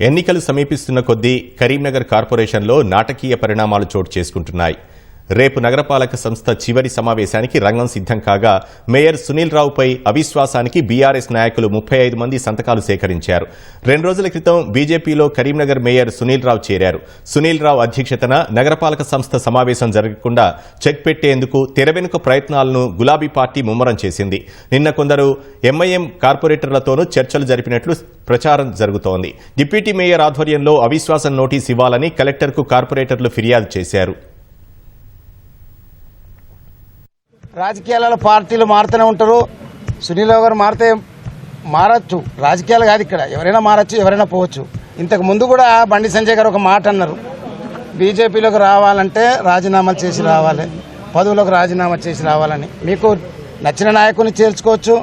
ఎన్నికలు సమీపిస్తున్న కొద్దీ కరీంనగర్ కార్పొరేషన్లో నాటకీయ పరిణామాలు చోటు చేసుకుంటున్నాయి. రేపు నగరపాలక సంస్థ చివరి సమావేశానికి రంగం సిద్ధం కాగా మేయర్ సునీల్ రావుపై అవిశ్వాసానికి బీఆర్ఎస్ నాయకులు ముప్పై ఐదు మంది సంతకాలు సేకరించారు. రెండు రోజుల క్రితం బీజేపీలో కరీంనగర్ మేయర్ సునీల్ రావు చేరారు. సునీల్ రావు అధ్యక్షతన నగరపాలక సంస్థ సమావేశం జరగకుండా చెక్ పెట్టేందుకు తెరవెనుక ప్రయత్నాలను గులాబీ పార్టీ ముమ్మరం చేసింది. నిన్న కొందరు ఎంఐఎం కార్పొరేటర్లతోనూ చర్చలు జరిపినట్లు ప్రచారం జరుగుతోంది. డిప్యూటీ మేయర్ ఆధ్వర్యంలో అవిశ్వాసం నోటీస్ ఇవ్వాలని కలెక్టర్కు కార్పొరేటర్లు ఫిర్యాదు చేశారు. రాజకీయాలలో పార్టీలు మారుతూనే ఉంటారు. సునీల్ గారు మారితే మారచ్చు. రాజకీయాలు కాదు ఇక్కడ. ఎవరైనా మారచ్చు ఎవరైనా పోవచ్చు. ఇంతకు ముందు కూడా బండి సంజయ్ గారు ఒక మాట అన్నారు. బీజేపీలోకి రావాలంటే రాజీనామాలు చేసి రావాలి. పదవులకు రాజీనామా చేసి రావాలని. మీకు నచ్చిన నాయకుని చేర్చుకోవచ్చు.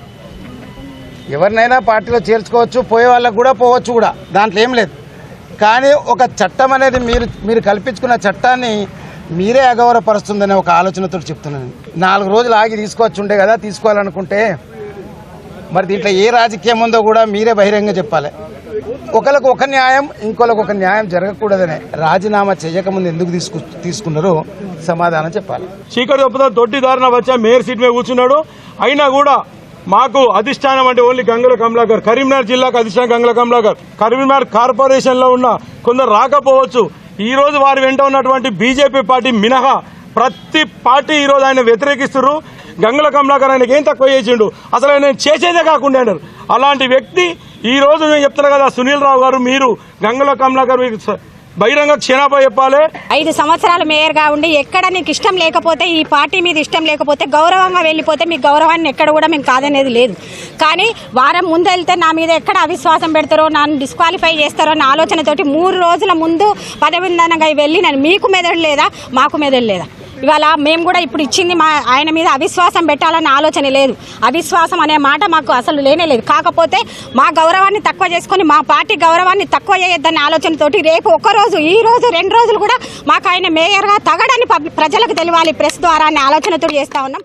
ఎవరినైనా పార్టీలో చేర్చుకోవచ్చు. పోయే వాళ్ళకు కూడా పోవచ్చు కూడా. దాంట్లో ఏం లేదు. కానీ ఒక చట్టం అనేది మీరు మీరు కల్పించుకున్న చట్టాన్ని మీరే అగౌరవపరుస్తుందనే ఒక ఆలోచనతో చెప్తున్నాను. నాలుగు రోజులు ఆగి తీసుకోవచ్చు ఉండే కదా తీసుకోవాలనుకుంటే మరి దీంట్లో ఏ రాజకీయం ఉందో కూడా మీరే బహిరంగ చెప్పాలి. ఒకరికి ఒక న్యాయం ఇంకొకరికి ఒక న్యాయం జరగకూడదనే రాజీనామా చేయకముందు ఎందుకు తీసుకు తీసుకున్నారో సమాధానం చెప్పాలి. చీకటి తొట్టి దొడ్డిదారిన వచ్చా మేయర్ సీట్ మీద కూర్చున్నాడు. అయినా కూడా మాకు అధిష్టానం అంటే ఓన్లీ గంగుల కమలాకర్ కరీంనగర్ జిల్లాకు అధిష్టానం గంగుల కమలాకర్. కరీంనగర్ కార్పొరేషన్లో ఉన్న కొందరు రాకపోవచ్చు. ఈ రోజు వారి వెంట ఉన్నటువంటి బీజేపీ పార్టీ మినహా ప్రతి పార్టీ ఈరోజు ఆయన వ్యతిరేకిస్తున్నారు గంగుల కమలాకర్ ఆయనకి ఏం తక్కువ చేసిండు? అసలు ఆయన చేసేదే కాకుండా అన్నారు. అలాంటి వ్యక్తి ఈ రోజు నేను చెప్తున్నా కదా సునీల్ రావు గారు మీరు గంగుల కమలాకర్ బహిరంగ క్షణాప చెప్పాలి. ఐదు సంవత్సరాలు మేయర్గా ఉండి ఎక్కడ నీకు ఇష్టం లేకపోతే ఈ పార్టీ మీద ఇష్టం లేకపోతే గౌరవంగా వెళ్ళిపోతే మీ గౌరవాన్ని ఎక్కడ కూడా మేము కాదనేది లేదు. కానీ వారం ముందు వెళ్తే నా మీద ఎక్కడ అవిశ్వాసం పెడతారో నన్ను డిస్క్వాలిఫై చేస్తారో నా ఆలోచనతోటి మూడు రోజుల ముందు పదవిందనగా వెళ్ళి నేను మీకు మెదడు లేదా మాకు మెదడు లేదా? ఇవాళ మేము కూడా ఇప్పుడు ఇచ్చింది మా ఆయన మీద అవిశ్వాసం పెట్టాలన్న ఆలోచన లేదు. అవిశ్వాసం అనే మాట మాకు అసలు లేనే లేదు. కాకపోతే మా గౌరవాన్ని తక్కువ చేసుకొని మా పార్టీ గౌరవాన్ని తక్కువ చేయొద్దన్న ఆలోచనతోటి రేపు ఒక్కరోజు రోజు ఈ రోజు రెండు రోజులు కూడా మాకు ఆయన మేయర్గా తగడని ప్రజలకు తెలియాలి ప్రెస్ ద్వారా అనే ఆలోచనతో చేస్తా ఉన్నాం.